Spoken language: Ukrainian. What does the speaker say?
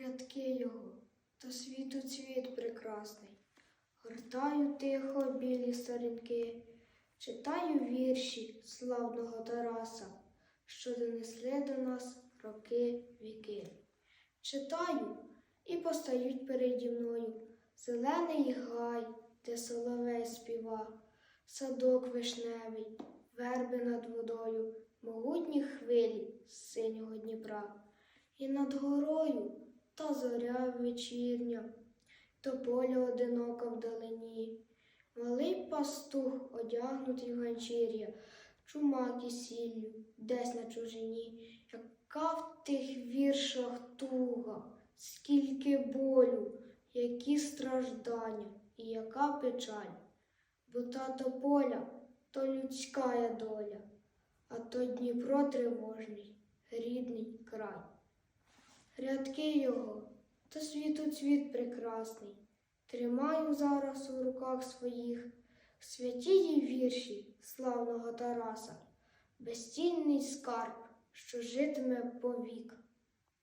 рядки його, то світу цвіт прекрасний. Гортаю тихо білі сторінки, читаю вірші славного Тараса, що донесли до нас роки віки. Читаю і постають переді мною зелений гай, де соловей співа, садок вишневий, верби над водою, могутні хвилі синього Дніпра. І над горою та зоря вечірня, то поля одинока вдалині, малий пастух одягнутий в ганчір'я, чумак і сіллю, десь на чужині, яка в тих віршах туга, скільки болю, які страждання і яка печаль. Бо тато поля то людська доля, а то Дніпро тривожний, рідний край. Рядки його, то світу цвіт прекрасний, тримаю зараз у руках своїх святії вірші славного Тараса, безцінний скарб, що житиме повік.